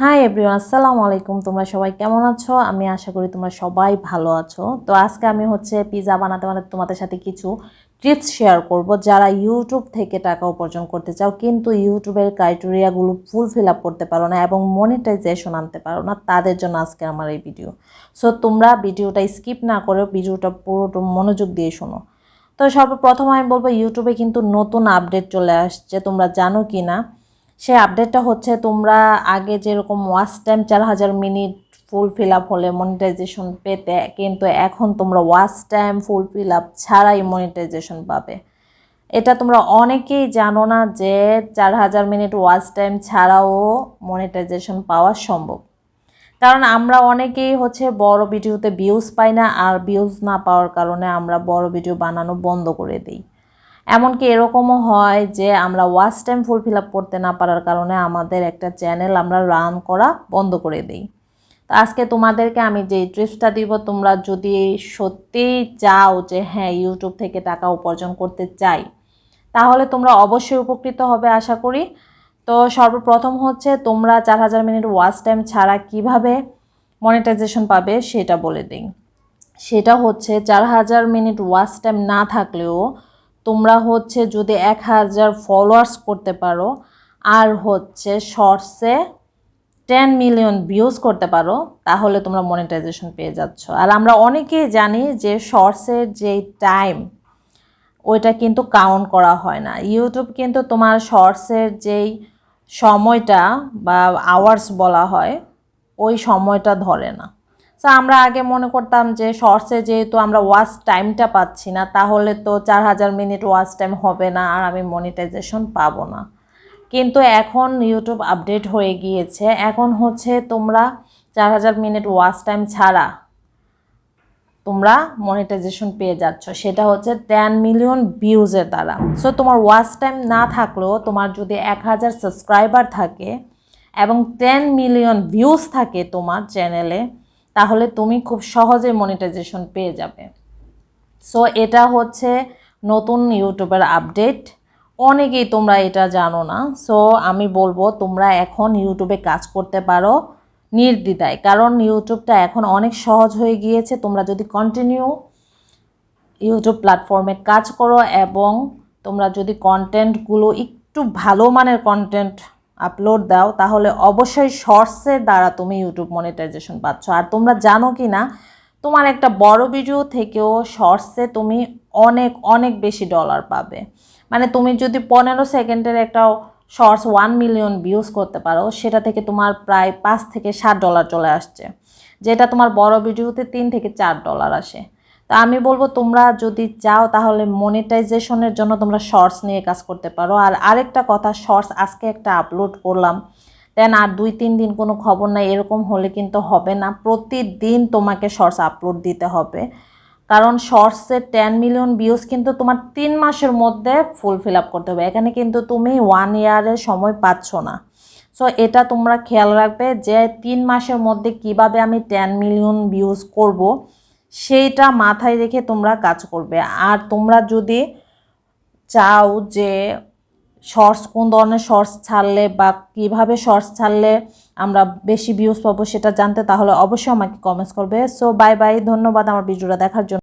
Hi everyone আসসালামু আলাইকুম তোমরা সবাই কেমন আছো? আমি আশা করি তোমরা সবাই ভালো আছো। তো আজকে আমি হচ্ছে পিৎজা বানাতে বানাতে তোমাদের সাথে কিছু টিপস শেয়ার করব যারা ইউটিউব থেকে টাকা উপার্জন করতে চাও, কিন্তু ইউটিউবের ক্রাইটেরিয়াগুলো ফুল ফিল আপ করতে পারো না এবং মনিটাইজেশন আনতে পারো না, তাদের জন্য আজকে আমার এই ভিডিও সো তোমরা ভিডিওটা স্কিপ না করে ভিডিওটা পুরোটা মনোযোগ দিয়ে শোনো। তো সর্বপ্রথম আমি বলব ইউটিউবে কিন্তু নতুন আপডেট চলে আসছে, তোমরা জানো কি না সেই আপডেটটা হচ্ছে তোমরা আগে যেরকম ওয়াচ টাইম চার হাজার মিনিট ফুল ফিল আপ হলে মনিটাইজেশন পেতে, কিন্তু এখন তোমরা watch time full fill up ছাড়াই মনিটাইজেশন পাবে। এটা তোমরা অনেকেই জানো না যে চার হাজার মিনিট ওয়াচ টাইম ছাড়াও মনিটাইজেশন পাওয়া সম্ভব। কারণ আমরা অনেকেই হচ্ছে বড় ভিডিওতে ভিউজ পাই না, আর ভিউজ না পাওয়ার কারণে আমরা বড় ভিডিও বানানো বন্ধ করে দিই। এমনকি এরকমও হয় যে আমরা watch time full fill up করতে না পারার কারণে আমাদের একটা চ্যানেল আমরা রান করা বন্ধ করে দিই। তো আজকে তোমাদেরকে আমি যে ট্রিপসটা দিব, তোমরা যদি সত্যিই চাও যে হ্যাঁ ইউটিউব থেকে টাকা উপার্জন করতে চাই, তাহলে তোমরা অবশ্যই উপকৃত হবে আশা করি। তো সর্বপ্রথম হচ্ছে তোমরা চার হাজার মিনিট ওয়াচ টাইম ছাড়া কীভাবে মনিটাইজেশন পাবে সেটা বলে দিই। সেটা হচ্ছে চার হাজার মিনিট ওয়াচ টাইম না থাকলেও তোমরা হচ্ছে যদি এক হাজার ফলোয়ার্স করতে পারো, আর হচ্ছে শর্টসে টেন মিলিয়ন ভিউজ করতে পারো, তাহলে তোমরা মনিটাইজেশন পেয়ে যাচ্ছ। আর আমরা অনেকেই জানি যে শর্টসের যেই টাইম ওইটা কিন্তু কাউন্ট করা হয় না। ইউটিউব কিন্তু তোমার শর্টসের যেই সময়টা বা আওয়ার্স বলা হয়, ওই সময়টা ধরে না। সো আমরা আগে মনে করতাম যে শর্টসে যেহেতু আমরা ওয়াচ টাইমটা পাচ্ছি না, তাহলে তো চার হাজার মিনিট ওয়াচ টাইম হবে না আর আমি মনিটাইজেশন পাবো না। কিন্তু এখন ইউটিউব আপডেট হয়ে গিয়েছে। এখন হচ্ছে তোমরা চার হাজার মিনিট ওয়াচ টাইম ছাড়া তোমরা মনিটাইজেশন পেয়ে যাচ্ছ। সেটা হচ্ছে টেন মিলিয়ন ভিউজের দ্বারা। সো তোমার ওয়াচ টাইম না থাকলেও তোমার যদি এক হাজার সাবস্ক্রাইবার থাকে এবং টেন মিলিয়ন ভিউজ থাকে তোমার চ্যানেলে তাহলে তুমি খুব সহজে মনিটাইজেশন পেয়ে যাবে। সো এটা হচ্ছে নতুন ইউটিউবের আপডেট অনেকেই তোমরা এটা জানো না। সো আমি বলব, তোমরা এখন ইউটিউবে কাজ করতে পারো নির্দ্বিধায়। কারণ ইউটিউবটা এখন অনেক সহজ হয়ে গিয়েছে। তোমরা যদি কন্টিনিউ ইউটিউব প্ল্যাটফর্মে কাজ করো এবং তোমরা যদি কন্টেন্টগুলো একটু ভালো মানের কন্টেন্ট আপলোড দাও, তাহলে অবশ্যই শর্টসের দ্বারা তুমি ইউটিউব মনিটাইজেশন পাচ্ছ। আর তোমরা জানো কি না, তোমার একটা বড় ভিডিও থেকেও শর্টসে তুমি অনেক অনেক বেশি ডলার পাবে। মানে তুমি যদি পনেরো সেকেন্ডের একটা শর্টস ওয়ান মিলিয়ন ভিউজ করতে পারো, সেটা থেকে তোমার প্রায় পাঁচ থেকে সাত ডলার চলে আসছে। যেটা তোমার বড় ভিডিওতে তিন থেকে চার ডলার আসে। তা আমি বলব তোমরা যদি চাও তাহলে মনিটাইজেশনের জন্য তোমরা শর্টস নিয়ে কাজ করতে পারো। আর আরেকটা কথা শর্টস আজকে একটা আপলোড করলাম। দেন আর দুই, তিন দিন কোনো খবর নাই, এরকম হলে কিন্তু হবে না। প্রতিদিন তোমাকে শর্টস আপলোড দিতে হবে। কারণ শর্টসে টেন মিলিয়ন ভিউজ কিন্তু তোমার তিন মাসের মধ্যে ফুল ফিল আপ করতে হবে। এখানে কিন্তু তুমি ওয়ান ইয়ারের সময় পাচ্ছ না। সো এটা তোমরা খেয়াল রাখবে যে তিন মাসের মধ্যে কীভাবে আমি টেন মিলিয়ন ভিউজ করব। সেইটা মাথায় রেখে তোমরা কাজ করবে। আর তোমরা যদি চাও যে শর্টস কোন ধরনের শর্টস ছাড়লে বা কীভাবে শর্টস ছাড়লে আমরা বেশি ভিউজ পাবো সেটা জানতে, তাহলে অবশ্যই আমাকে কমেন্টস করবে। সো বাই বাই ধন্যবাদ আমার ভিডিওটা দেখার জন্য।